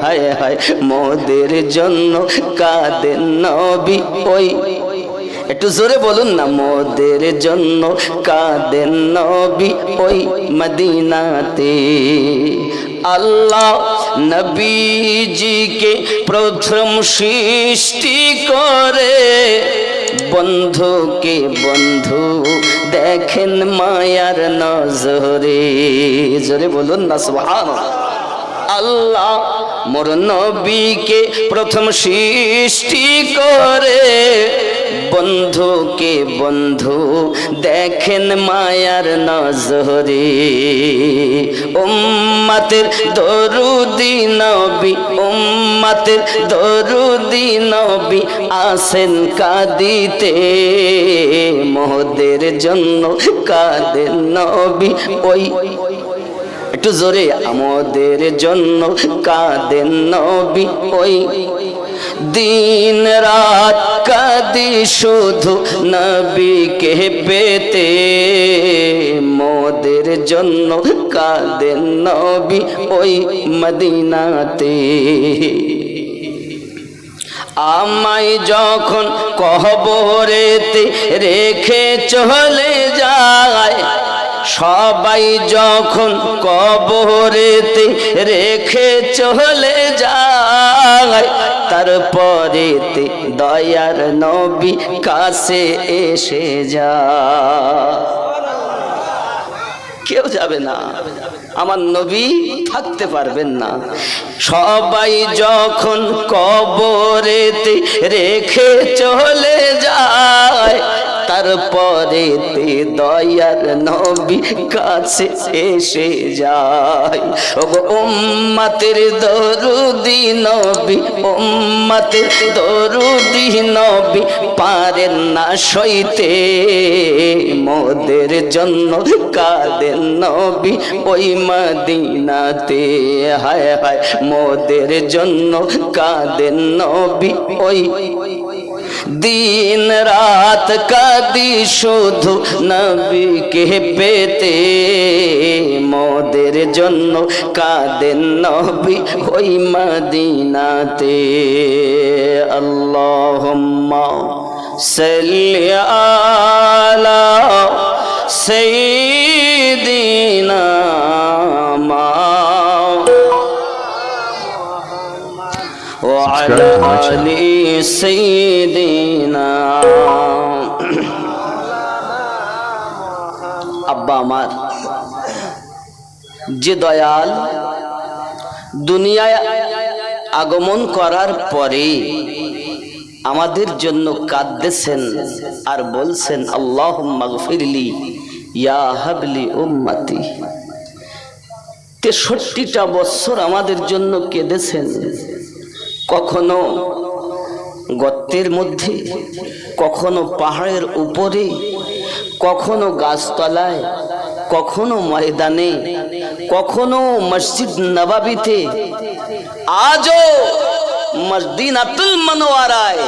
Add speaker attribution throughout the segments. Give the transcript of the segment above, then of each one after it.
Speaker 1: হায় হায়, মোদের জন্য কাদের নবী। ওই, একটু জোরে বলুন না, মোদের জন্য কাদের নবী ওই মদিনাতে। আল্লাহ নবীজিকে প্রথম সৃষ্টি করে, বন্ধুকে বন্ধু দেখেন মায়ার নজরে। জোরে বলুন না, সুবহানাল্লাহ। আল্লাহ মোর নবীকে প্রথম সৃষ্টি করে। বন্ধুকে বন্ধু, দেখেন মায়ার নজরে। উম্মাতের দরুদি নবী, উম্মাতের দরুদি নবী আসেন কাদিতে। মোহদের জন্য কাদের নবী, ওই একটু জোরে, আমাদের জন্য কাঁদেন নবী ওই। দিন রাত কাদি শুধু নবীকে পেতে, মোদের জন্য কাঁদেন নবী ওই মদিনাতে। আমায় যখন কহবরেতে রেখে চলে যায় সবাই যখন কবরেতে রেখে চলে যায়, তারপরেতে দয়ার নবী কাছে এসে যা কেউ যাবে না। আমার নবী থাকতে পারবেন না। সবাই যখন কবরেতে রেখে চলে যায় তারপরে তে দয়ার নবী কাছে এসে যায়। ও উম্মাতের দরুদি নবী, উম্মাতের দরুদি নবী, পারেন না সইতে। মোদের জন্য কাদের নবী ওই মদিনাতে। হায় হায়, মোদের জন্য কাদের নবী ওই দিন রাত কাদি শুধু নবীকে পেতে। মোদের জন্য কাদের নবী ওই মদিনাতে। সাল্লি আলা সাইয়্যিদিনা মা আব্বা আমার, যে দয়াল দুনিয়ায় আগমন করার পরে আমাদের জন্য কাঁদতেছেন আর বলছেন আল্লাহ মাগফিরলি ইয়া হাবলি উম্মাতি। তেষট্টিটা বৎসর আমাদের জন্য কেঁদেছেন। কখনো গর্তের মধ্যে, কখনো পাহাড়ের উপরে, কখনো গাছতলায়, কখনো ময়দানে, কখনো মসজিদ নবাবিতে, আজও মসদিনাতুল মনোয়ারায়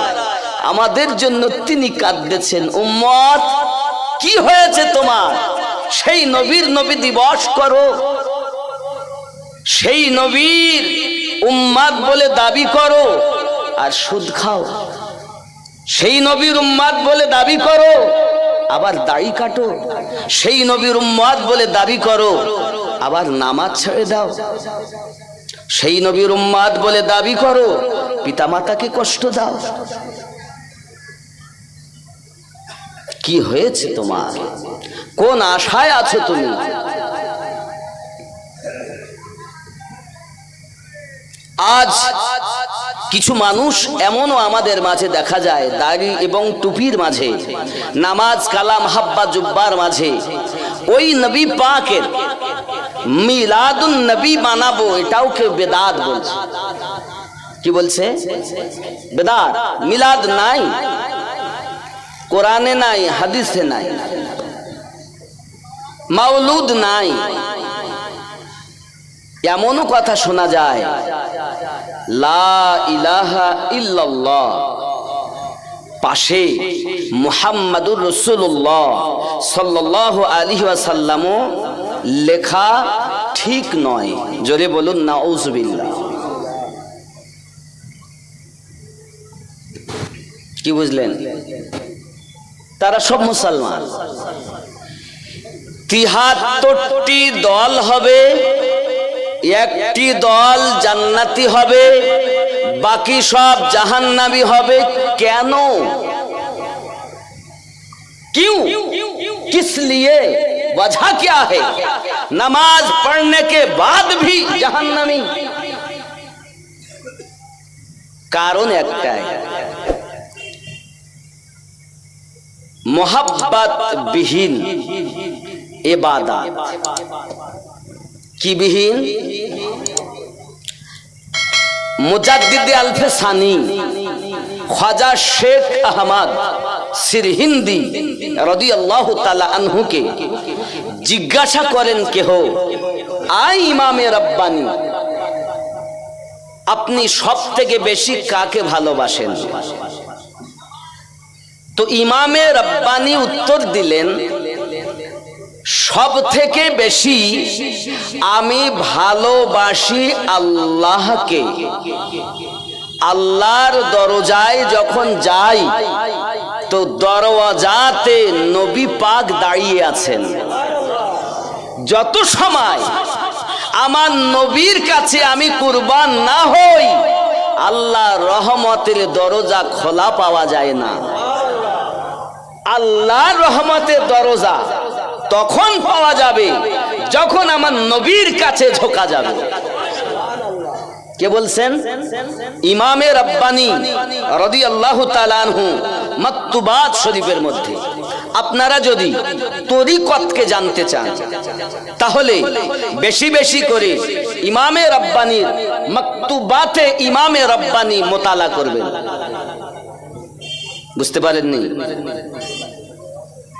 Speaker 1: আমাদের জন্য তিনি কাঁদতেছেন, উম্মত, কি হয়েছে তোমার? সেই নবীর নবী দিবস করো। সেই নবীর উম্মাদ বলে দাবি করো আর সুদ খাও। সেই নবীর উম্মাদ বলে দাবি করো, আবার দাড়ি কাটো। সেই নবীর উম্মাদ বলে দাবি করো, আবার নামাজ ছেড়ে দাও। সেই নবীর উম্মাদ বলে দাবি করো, পিতামাতাকে কষ্ট দাও। কি হয়েছে তোমার? কোন আশায় আছো তুমি? আজ কিছু মানুষ এমনও আমাদের মাঝে দেখা যায়, দাড়ি এবং টুপির মাঝে, নামাজ, কালাম, হাব্বা, জুব্বার মাঝে। ওই নবী পাকের মিলাদুন নবী বানাবো এটাও কেউ বেদাত বলছে। কি বলছে? বেদাত, মিলাদ নাই, কোরআনে নাই, হাদিসে নাই, মাওলুদ নাই। এমনও কথা শোনা যায়, লা ইলাহা ইল্লাল্লাহ। পাশে মুহাম্মাদুর রসুল্লাহ সাল্লাহ আলী আসাল্লামও লেখা ঠিক নয়। জোরে বলুন না উজবিল্লা কি বুঝলেন? তারা সব মুসলমান। তিহাত্তরটি দল হবে একটি দল জান্নাতি হবে বাকি সব জাহান্নাবি হবে কেন क्यों किस लिए वजह क्या है नमाज पढ़ने के बाद भी जहन्नमी কারণ একটাই মোহাব্বত বিহীন এবাদাত কি বিহীন মুজাদ্দিদ আলফে সানি খাজা শেখ আহমদ সিরহিন্দি রদি আল্লাহ তালা আনহুকে জিজ্ঞাসা করেন কেহ, আই ইমামে রব্বানি, আপনি সব থেকে বেশি কাকে ভালোবাসেন? তো ইমামে রব্বানি উত্তর দিলেন সব থেকে বেশি আমি ভালোবাসি আল্লাহকে। আল্লাহর দরজায় যখন যাই, তো দরওয়াজাতে নবী পাক দাঁড়িয়ে আছেন। যত সময় আমার নবীর কাছে আমি কুরবান না হই, আল্লাহ রহমতের দরজা খোলা পাওয়া যায় না। আল্লাহ রহমতের দরজা তখন পাওয়া যাবে, যখন আমার নবীর কাছে ঝোকা যাবে। কে বলছেন? ইমামে রব্বানি রদি আল্লাহ তালানহু মক্তুবাত শরীফের মধ্যে। আপনারা যদি তরিকতকে জানতে চান, তাহলে বেশি বেশি করে ইমামে রব্বানির মক্তুবাতে ইমামে রব্বানি মোতালা করবেন। বুঝতে পারেননি?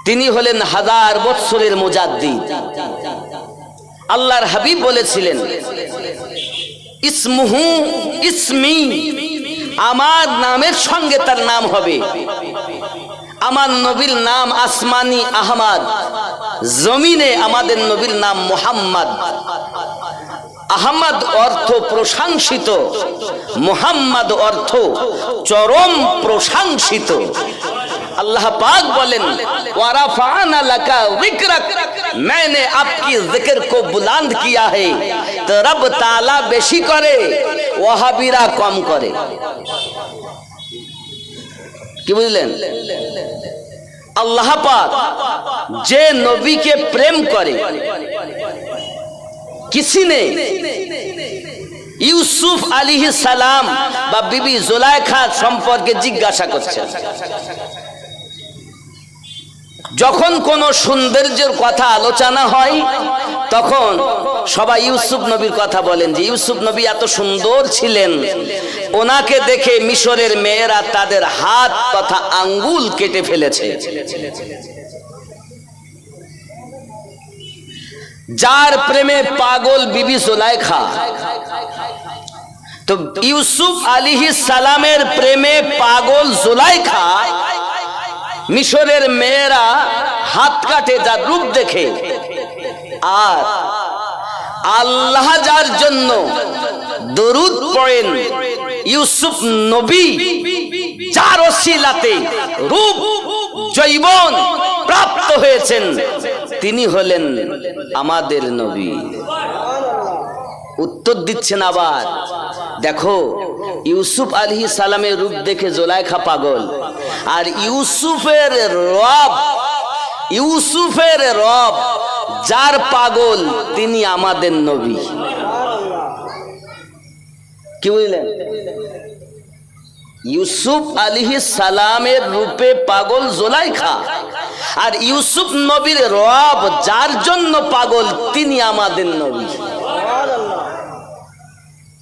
Speaker 1: তিনি হলেন হাজার বৎসরের মোজাদ্দি আল্লাহর হাবিব বলেছিলেন, ইসমুহু ইসমি, আমার নামের সঙ্গে তার নাম হবে। আমার নবীর নাম আসমানি আহমদ, জমিনে আমাদের নবীর নাম মোহাম্মদ। আহমদ অর্থ প্রশংসিত, মোহাম্মদ অর্থ চরম প্রশংসিত। अल्लाह पाक बोलेन वरफाना लका जिक्रक मैंने आपकी जिक्र को बुलंद किया है तो रब ताला বেশি করে ওয়াহাবিরা কম করে কি বুঝলেন আল্লাহ পাক যে নবীকে প্রেম করে किसी ने ইউসুফ আলী সালাম বা বিবি জোলাইখা সম্পর্কে জিজ্ঞাসা করছেন যখন কোন সৌন্দর্যের কথা আলোচনা হয়, তখন সবাই ইউসুফ নবীর কথা বলেন যে, ইউসুফ নবী এত সুন্দর ছিলেন। ওনাকে দেখে মিশরের মেয়েরা তাদের হাত তথা আঙ্গুল কেটে ফেলেছে। যার প্রেমে পাগল বিবি সোলাইখা তো ইউসুফ আলী সালামের প্রেমে পাগল জোলাইখা মিশরের মেয়েরা হাত কাটে যার রূপ দেখে। আর আল্লাহ যার জন্য দরুদ পড়েন, ইউসুফ নবী যার অশিলাতে রূপ, জৈবন প্রাপ্ত হয়েছেন, তিনি হলেন আমাদের নবী। উত্তর দিচ্ছেন আবার। দেখো, ইউসুফ আলী সালামের রূপ দেখে জোলাইখা পাগল। আর ইউসুফের রব ইউসুফের রব, যার পাগল তিনি আমাদের নবী। কি বুঝলেন? ইউসুফ আলী সালামের রূপে পাগল জোলাইখা। আর ইউসুফ নবীর রব, যার জন্য পাগল, তিনি আমাদের নবী।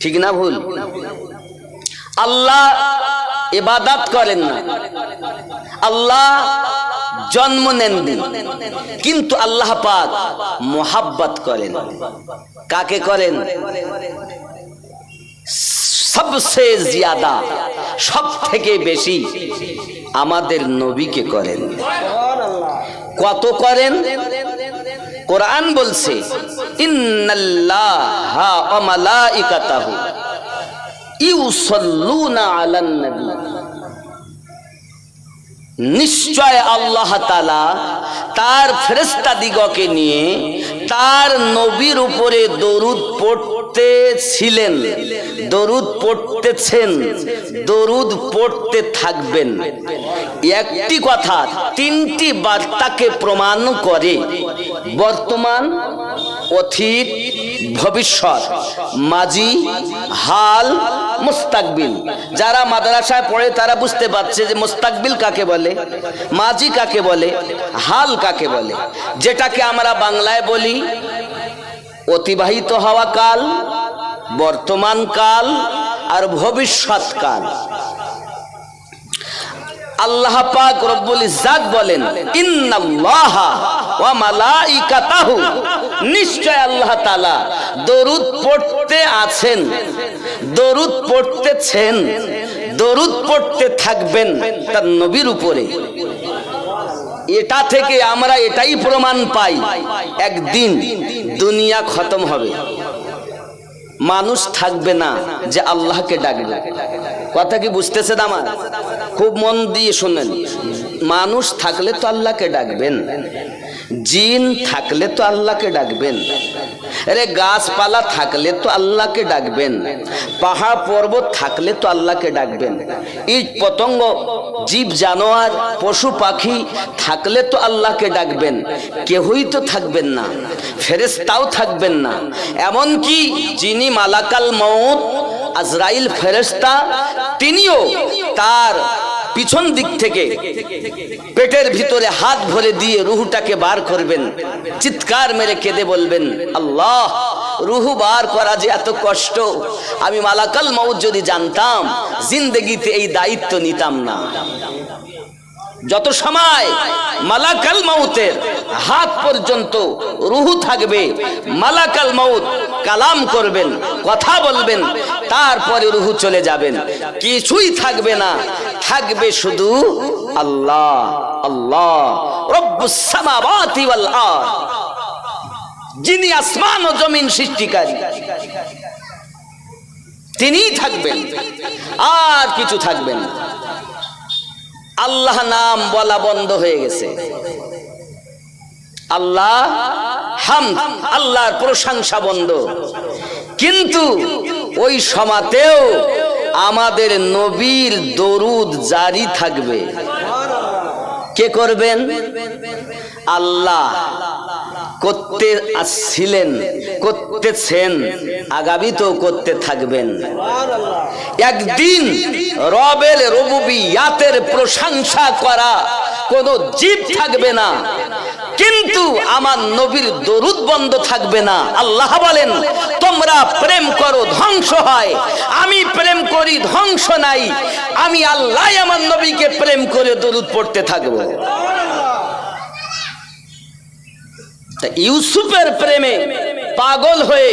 Speaker 1: ঠিক না ভুল? আল্লাহ ইবাদাত করেন না। আল্লাহ জন্ম নেন কিন্তু আল্লাহ পাক মোহাব্বত করেন। কাকে করেন? সবসে জিয়াদা সব থেকে বেশি আমাদের নবীকে করেন। কত করেন? কোরআন বলছে নিশ্চয় আল্লাহ তালা তার ফেরেস্তা দিগকে নিয়ে তার নবীর উপরে দরুদ পড়তে ছিলেন দরুদ পড়তেছেন, দরুদ পড়তে থাকবেন। একটি কথা, তিনটি বার্তাকে প্রমাণ করে। বর্তমান অতীত, ভবিষ্যৎ, মাজি, হাল, মুস্তাকবিল। যারা মাদ্রাসায় পড়ে, তারা বুঝতে পারছে যে মুস্তাকবিল কাকে বলে, মাজি কাকে বলে, হাল কাকে বলে। যেটাকে আমরা বাংলায় বলি অতিবাহিত হওয়া কাল, বর্তমান কাল, আর ভবিষ্যৎ কাল। আল্লাহ পাক রব্বুল ইজ্জাত বলেন, ইন্নাল্লাহা ওয়া মালাইকাতাহু। নিশ্চয় আল্লাহ তাআলা দরুদ পড়তে আছেন, দরুদ পড়তেছেন, দরুদ পড়তে থাকবেন তার নবীর উপরে। এটা থেকে আমরা এটাই প্রমাণ পাই, একদিন দুনিয়া খতম হবে। মানুষ থাকবে না যে আল্লাহকে ডাকবে। কথা কি বুঝতেছে আমার? খুব মন দিয়ে শোনেন, মানুষ থাকলে তো আল্লাহকে ডাকবেন, জিন থাকলে তো আল্লাহকে ডাকবেন, আরে গাছপালা থাকলে তো আল্লাহকে ডাকবেন, পাহাড় পর্বত থাকলে তো আল্লাহকে ডাকবেন, ইট পতঙ্গ, জীব জানোয়ার, পশু পাখি থাকলে তো আল্লাহকে ডাকবেন, কেহই তো থাকবেন না ফেরেস্তাও থাকবেন না এমন কি যিনি মালাকাল মৌত আজরাইল ফেরেস্তা তিনিও তার পিছন দিক থেকে পেটের ভিতরে হাত ভরে দিয়ে রুহুটাকে বার করবেন, চিৎকার মেরে কেঁদে বলবেন, আল্লাহ, রুহু বার করা যে এত কষ্ট, আমি মালাকাল মৌত যদি জানতাম, জিন্দগিতে এই দায়িত্ব নিতাম না। যত সময় মালাকাল মাউতের হাত পর্যন্ত রুহু থাকবে, মালাকাল মাউত কালাম করবেন, কথা বলবেন, তারপরে রুহু চলে যাবেন। কিছুই থাকবে না, থাকবে শুধু আল্লাহ আল্লাহ যিনি আসমান ও জমিন সৃষ্টিকারী, তিনিই থাকবেন, আর কিছু থাকবেন না। আল্লাহ নাম বলা বন্ধ হয়ে গেছে। আল্লাহ হাম, আল্লাহর প্রশংসা বন্ধ। কিন্তু ওই সমাতেও আমাদের নবীর দরুদ জারি থাকবে। কে করবেন? আল্লাহ। করতে আসছিলেন, করতেছেন, আগামীতেও করতে থাকবেন। একদিন রবের রবুবিয়াতের প্রশংসা করা কোন জীব থাকবে না, কিন্তু আমার নবীর দরুদ বন্ধ থাকবে না। আল্লাহ বলেন, তোমরা প্রেম করো, ধ্বংস হয়। আমি প্রেম করি, ধ্বংস নাই। আমি আল্লাহ আমার নবীকে প্রেম করে দরুদ পড়তে থাকব তা ইউসুফের প্রেমে পাগল হয়ে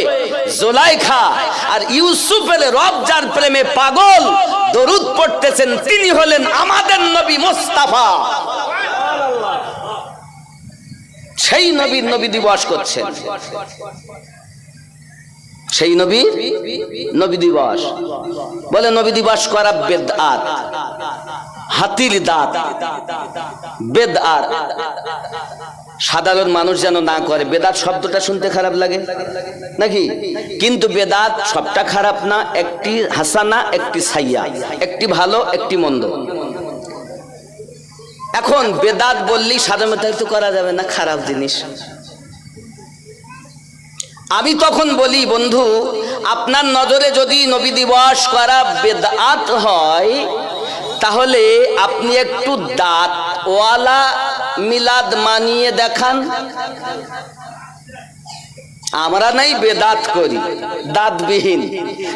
Speaker 1: জোলাইখা আর ইউসুফের রব যার প্রেমে পাগল, দরুদ পড়তেছেন, তিনি হলেন আমাদের নবী মোস্তাফা। সেই নবীর নবী দিবস করছেন। সেই নবী নবী দিবস। বলে নবী দিবস করা বেদাত। হাতির দাঁত। বেদ বেদাত। সাধারণ মানুষ যেন না করে। বেদাত শব্দটা শুনতে খারাপ লাগে? নাকি? কিন্তু বেদাত সবটা খারাপ না, একটি হাসানা, একটি সাইয়া। একটি ভালো, একটি মন্দ। এখন বেদাত বললেই সাধারণত তো করা যাবে না, খারাপ জিনিস। আমি তখন বলি, বন্ধু, আপনার নজরে যদি নবী দিবস করা বেদাত হয়, তাহলে আপনি একটু দাঁত ওয়ালা মিলাদ মানিয়ে দেখান। আমরা নাই বেদাত করি, দাঁতবিহীন।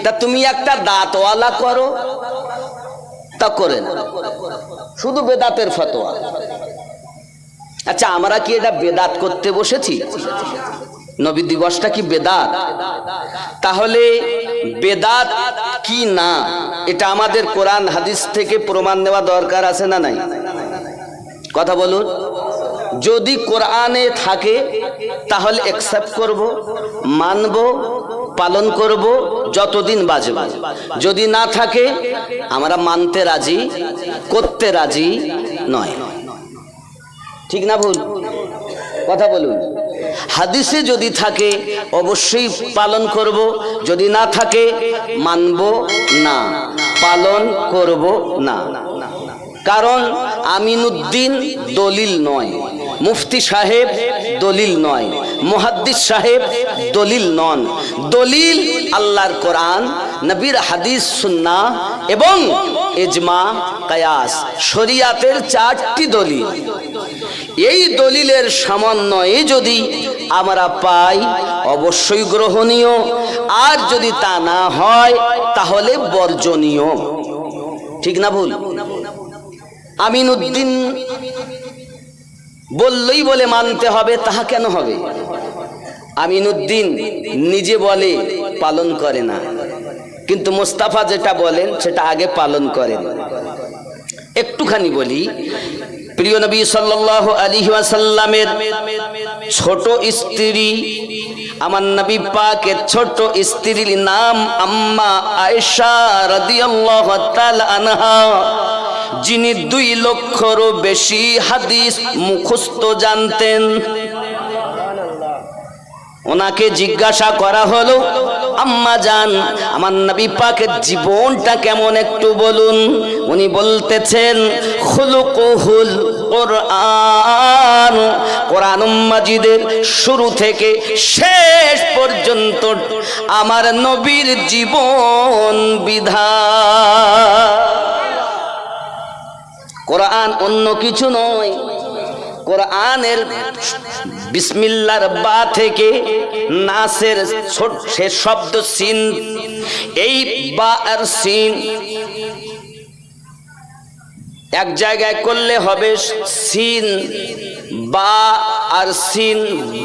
Speaker 1: তা তুমি একটা দাঁতওয়ালা করো, তা করে না শুধু বেদাতের ফতোয়া। আচ্ছা আমরা কি এটা বেদাত করতে বসেছি? নবী দিবসটা কি বেদাত? তাহলে বেদাত কি না, এটা আমাদের কোরআন, হাদিস থেকে প্রমাণ নেওয়া দরকার আছে না নাই? কথা বলুন। যদি কোরআনে থাকে, তাহলে অ্যাকসেপ্ট করব, মানব, পালন করব, যতদিন বাজব যদি না থাকে, আমরা মানতে রাজি, করতে রাজি নয়। ঠিক না ভুল? কথা বলুন। হাদিসে যদি থাকে, অবশ্যই পালন করব। যদি না থাকে, মানব না, পালন করব না। কারণ আমিনুদ্দিন দলিল নয়, মুফতি সাহেব দলিল নয়, মুহাদ্দিস সাহেব দলিল নন। দলিল আল্লাহর কোরআন, নবীর হাদিস সুন্না এবং এজমা কায়াস, শরিয়াতের চারটি দলিল। এই দলিলের সমন্বয়ে যদি আমরা পাই, অবশ্যই গ্রহণীয়। আর যদি তা না হয়, তাহলে বর্জনীয়। ঠিক না ভুল? আমিনুদ্দিন বললেই বলে মানতে হবে, তাহা কেন হবে? আমিন উদ্দিন নিজে বলে পালন করে না। কিন্তু মোস্তাফা যেটা বলেন, সেটা আগে পালন করেন। একটুখানি বলি প্রিয় নবী সাল্লাল্লাহু আলাইহি ওয়াসাল্লামের ছোট স্ত্রী, আমার নবী পাকের ছোট স্ত্রীর নাম আম্মা আয়েশা রাদিয়াল্লাহু তাআলা আনহা, যিনি দুই লক্ষরও বেশি হাদিস মুখস্থ জানতেন। ওনাকে জিজ্ঞাসা করা হলো, আম্মা জান, আমার নবী পাকের জীবনটা কেমন একটু বলুন? উনি বলতেছেন, খুলুকুহুল কোরআন কোরআন মাজিদের শুরু থেকে শেষ পর্যন্ত আমার নবীর জীবন বিধান। কোরআন অন্য কিছু নয়। কোরআনের বিসমিল্লার বা থেকে নাসের সে শব্দ সিন। এই বা আর সিন এক জায়গায় করলে হবে সিন, বা আর সিন,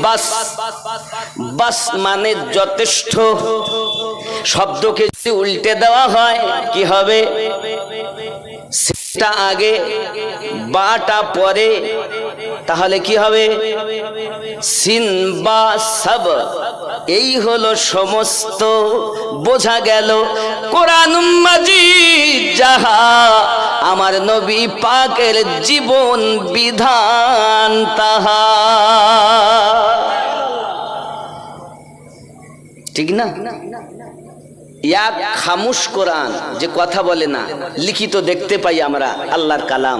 Speaker 1: বাস। বাস মানে যথেষ্ট। শব্দকে যদি উল্টে দেওয়া হয়, কি হবে? সিনটা আগে, বাটা পরে তাহলে কি হবে? সিন বা সব। এই হলো সমস্ত। বোঝা গেল, কোরআন যাহা আমার নবী পাকের জীবন বিধান তাহা। ঠিক না? এক খামুশ কোরআন, যে কথা বলে না, লিখিত দেখতে পাই আমরা আল্লাহর কালাম।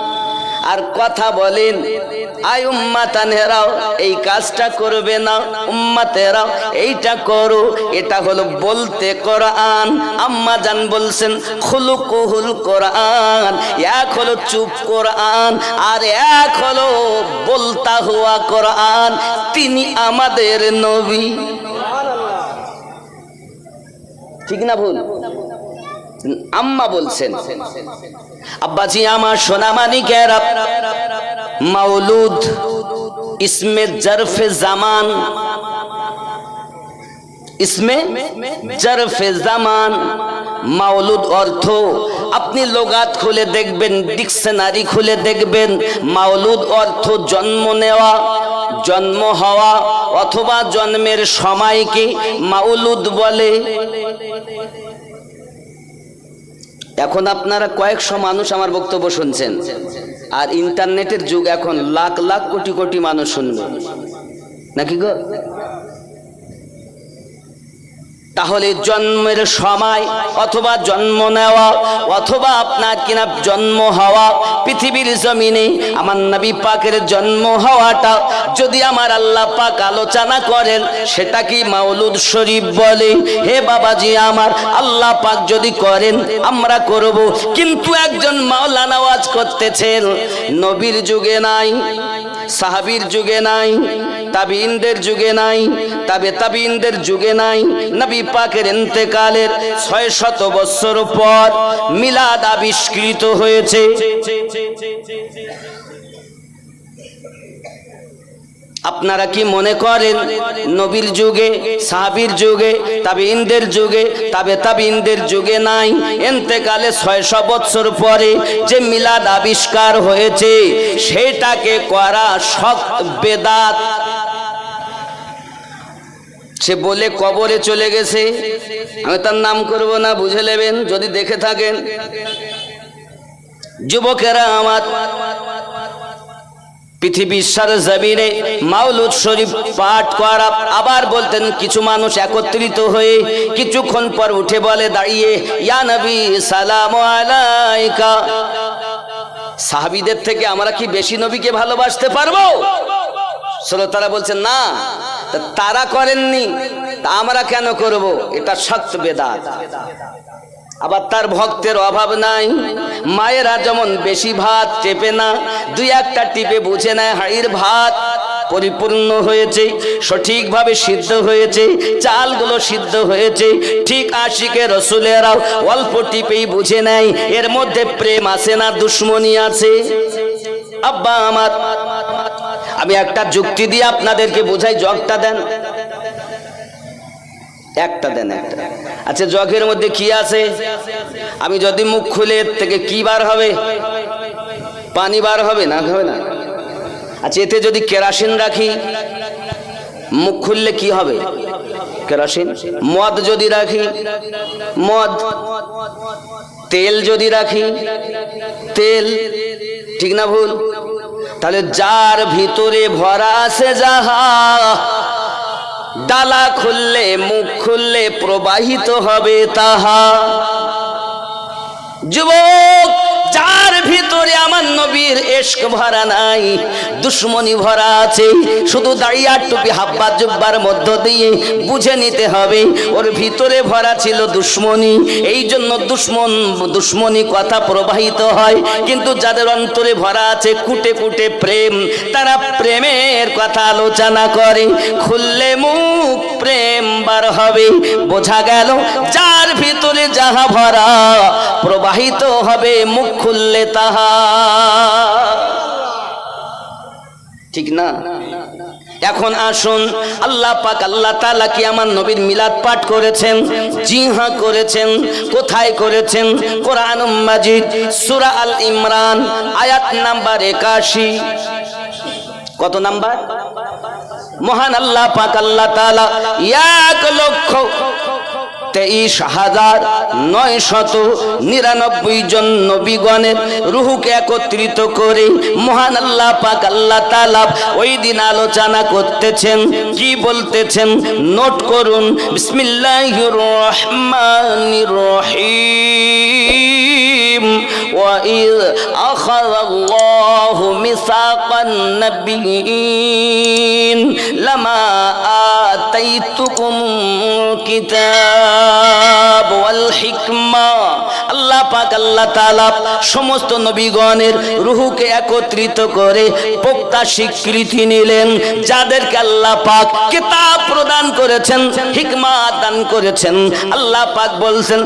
Speaker 1: আর কথা বলেন। আই উম্মাতানেরাও এই কাজটা করবে না। উম্মাতেরাও এইটা করো। এটা হলো বলতে কোরআন। আম্মা জান বলছেন, খুলুকুহুল কোরআন। এক হলো চুপ কোরআন, আর এক হলো বলতা হুয়া কোরআন। তিনি আমাদের নবী। ঠিক না ভুল? আম্মা বলছেন, আব্বাজি, আমার সোনা মানিকেরা মাউলুদ ইসমে জরফে জামান, ইসমে জরফে জামান, মাউলুদ অর্থ, আপনি লোগাত খুলে দেখবেন, ডিকশনারি খুলে দেখবেন, মাউলুদ অর্থ জন্ম নেওয়া, জন্ম হওয়া, অথবা জন্মের সময়কে মাউলুদ বলে। এখন আপনারা কয়েকশো মানুষ আমার বক্তব্য শুনছেন। আর ইন্টারনেটের যুগ এখন লাখ লাখ কোটি কোটি মানুষ শুনবে। নাকি গো? তাহলে জন্মের সময় অথবা জন্ম নেওয়া অথবা আপনার কিনা জন্ম হওয়া, পৃথিবীর জমিনে আমার নবী পাকের জন্ম হওয়াটা যদি আমার আল্লাহ পাক আলোচনা করেন, সেটা কি মাউলুদ শরীফ বলে? হে বাবাজি আমার, আল্লাহ পাক যদি করেন, আমরা করব। কিন্তু একজন মাওলানা ওয়াজ করতেছেন, নবীর যুগে নাই, সাহাবীর যুগে নাই তাবিনদের যুগে নাই, তাবে তাবিনদের যুগে নাই। নবী পাকের ইন্তেকালের ছয় শত বৎসর পর মিলাদ আবিষ্কৃত হয়েছে। আপনারা কি মনে করেন, নবীর যুগে, সাহাবির যুগে তবে তাবিনদের যুগে, তবে তাবিনদের যুগে নাই? এন্তেকালে ছয়শো বৎসর পরে যে মিলাদ আবিষ্কার হয়েছে, সেটাকে করা শক বেদাত। সে বলে কবরে চলে গেছে। আমি তার নাম করব না, বুঝে নেবেন? যদি দেখে থাকেন। যুবকেরা আমার পৃথিবীর সার জমিনে মাউলুদ শরীফ পাঠ করা আবার বলতেন, কিছু মানুষ একত্রিত হয়ে কিছুক্ষণ পর উঠে বলে, দাঁড়িয়ে, ইয়া নবী, সালাম আলাইকা। সাহাবিদের থেকে আমরা কি বেশি নবীকে ভালোবাসতে পারব? শ্রোতারা বলছেন, না। তারা করেননি, তা আমরা কেন করব? এটা সত্য বেদাত। আবার তার ভক্তের অভাব নাই, মায়েরা যেমন বেশি ভাত চেপে না, দুই একটা টিপে বুঝে নেয় হাড়ির ভাত পরিপূর্ণ হয়েছে, সঠিকভাবে সিদ্ধ হয়েছে, চালগুলো সিদ্ধ হয়েছে, ঠিক আশিকে রসুলেরাও অল্প টিপেই বুঝে নেয়, এর মধ্যে প্রেম আছে না, দুশ্মনী আছে? আব্বা আমার আমি একটা যুক্তি দিয়ে আপনাদেরকে বোঝাই, জগটা দেন। একটা দেন একটা। আচ্ছা জগের মধ্যে কি আছে? আমি যদি মুখ খুলে থেকে কি বার হবে? পানি বার হবে না হবে না? আচ্ছা এতে যদি কেরাসিন রাখি, মুখ খুললে কি হবে? কেরাসিন। মদ যদি রাখি, মদ। তেল যদি রাখি, তেল। ঠিক না ভুল? তাহলে যার ভিতরে ভরা আছে যাহা, ডালা খুললে, মুখ খুললে প্রবাহিত হবে তাহা। যুবক, যার ভিতরে আমার নবীর এশক ভরা নাই, দুশ্মনী ভরা আছে। শুধু দাঁড়িয়ে টুপি হাব্বা জুব্বার মধ্য দিয়ে বুঝে নিতে হবে, ওর ভিতরে ভরা ছিল দুশ্মনী। এই জন্য দুশ্মন, দুশ্মনী কথা প্রবাহিত হয়। কিন্তু যাদের অন্তরে ভরা আছে কুটে কুটে প্রেম, তারা প্রেমের কথা আলোচনা করে। খুললে মুখ প্রেম বার হবে, বোঝা গেল যার ভিতরে যাহা ভরা, প্রবাহিত হবে মুখ খুললে ঠিক না? এখন আসুন, আল্লাহ পাক, আল্লাহ তাআলা কি আমার নবীর মিলাদ পাঠ করেছেন? জি হ্যাঁ করেছেন। কোথায় করেছেন? কোরআন মাজিদ, সূরা আল ইমরান, আয়াত নাম্বার একাশি। কত নাম্বার? মহান আল্লাহ পাক, আল্লাহ তাআলা এক লক্ষ তেইশ হাজার নয় শত নিরানব্বই জন নবীগণের রুহুকে একত্রিত করে মহান আল্লাহ পাক আল্লাহ তালা ওই দিন আলোচনা করতেছেন কি বলতেছেন নোট করুন বিসমিল্লাহির রহমানির রহিম وإذ أخذ الله ميثاق النبيين لما آتيتكم الكتاب والحكمة আল্লাহ পাক আল্লাহ তাআলা সমস্ত নবীগণের রুহুকে একত্রিত করে পোক্তা স্বীকৃতি নিলেন, যাদেরকে আল্লাহ পাক কিতাব প্রদান করেছেন হিকমা দান করেছেন। আল্লাহ পাক বলছেন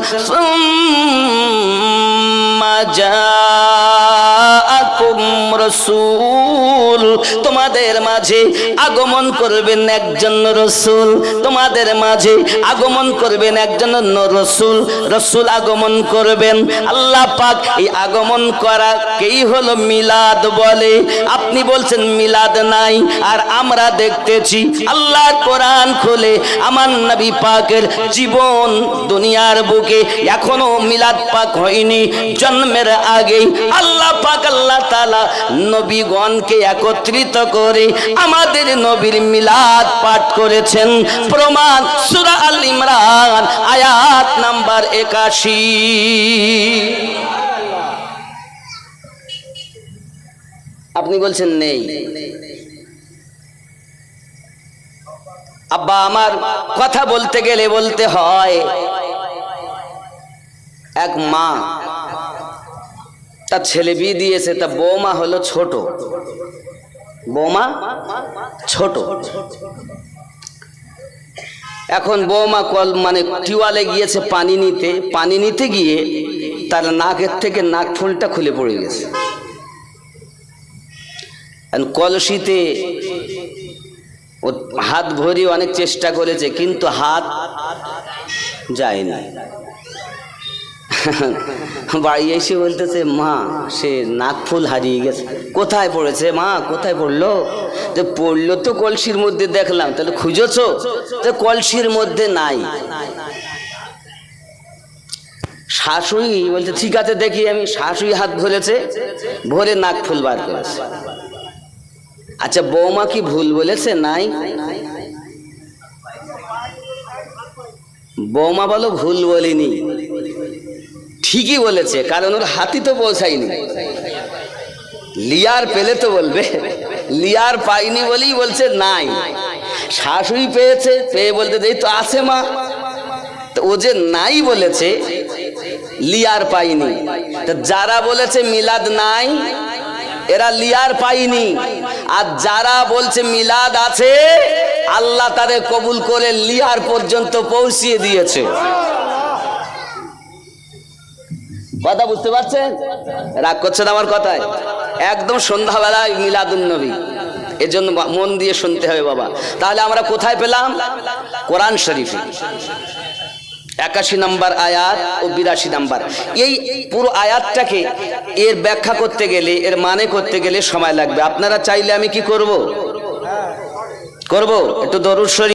Speaker 1: রাসূল। তোমাদের মাঝে আগমন করবেন একজন রসুল। তোমাদের মাঝে আগমন করবেন একজন রসুল। রসুল আগমন করবেন আল্লাহ পাক এই আগমন করা কেই হলো মিলাদ বলে। আপনি বলছেন মিলাদ নাই, আর আমরা দেখতেছি আল্লাহর কোরআন খুলে আমার নবী পাকের জীবন দুনিয়ার বুকে এখনও মিলাদ পাক হয়নি, জন্মের আগেই। আল্লাহ পাক, আল্লাহ তালা নবীগণকে একত্রিত করে আমাদের নবীর মিলাদ পাঠ করেছেন। প্রমাণ সুরা আল ইমরান, আয়াত নাম্বার একাশি। আপনি বলছেন নেই। আব্বা, আমার কথা বলতে গেলে বলতে হয়, এক মা, তার ছেলে বিয়ে দিয়েছে তা বৌমা হলো ছোট। বৌমা ছোট। এখন বৌমা কল মানে টিওয়ালে গিয়েছে পানি নিতে পানি নিতে গিয়ে তার নাকের থেকে নাক ফুলটা খুলে পড়ে গেছে। কলসিতে ও হাত ভরি অনেক চেষ্টা করেছে, কিন্তু হাত যায় না। বাড়ি এসে বলতেছে, মা, সে নাকফুল হারিয়ে গেছে। কোথায় পড়েছে মা? কোথায় পড়ল? তো পড়ল তো কলসির মধ্যে দেখলাম। তাহলে খুঁজেছ? তো কলসির মধ্যে নাই। শাশুড়ি বলছে, ঠিক আছে, দেখি আমি। শাশুড়ি হাত ভরেছে ভরে নাক ফুল বার করেছে। আচ্ছা বৌমা কি ভুল বলেছে? নাই। বৌমা বলো, ভুল বলিনি। ঠিকই বলেছে, কারণ ওর হাতি তো পৌঁছায়নি। লিয়ার পেলে তো বলবে, লিয়ার পাইনি বলেই বলছে নাই। শাশুড়ি পেয়েছে, পেয়ে বলতে এই তো আছে মা। ও যে নাই বলেছে, লিয়ার পাইনি। যারা বলেছে মিলাদ নাই, এরা লিয়ার পাইনি। আর যারা বলছে মিলাদ আছে, আল্লাহ তাদের কবুল করে লিয়ার পর্যন্ত পৌঁছিয়ে দিয়েছে। কথা বুঝতে পারছেন? রাগ করছেন আমার কথায়? একদম সন্ধ্যাবেলায় মিলাদুন নবী। এজন্য মন দিয়ে শুনতে হবে বাবা। তাহলে আমরা কোথায় পেলাম? কোরআন শরীফে। একাশি নাম্বার আয়াত ও বিরাশি নাম্বার। এই পুরো আয়াতটাকে এর ব্যাখ্যা করতে গেলে, এর মানে করতে গেলে সময় লাগবে। আপনারা চাইলে আমি কি করব? করব? একটু দরুদ শরীফ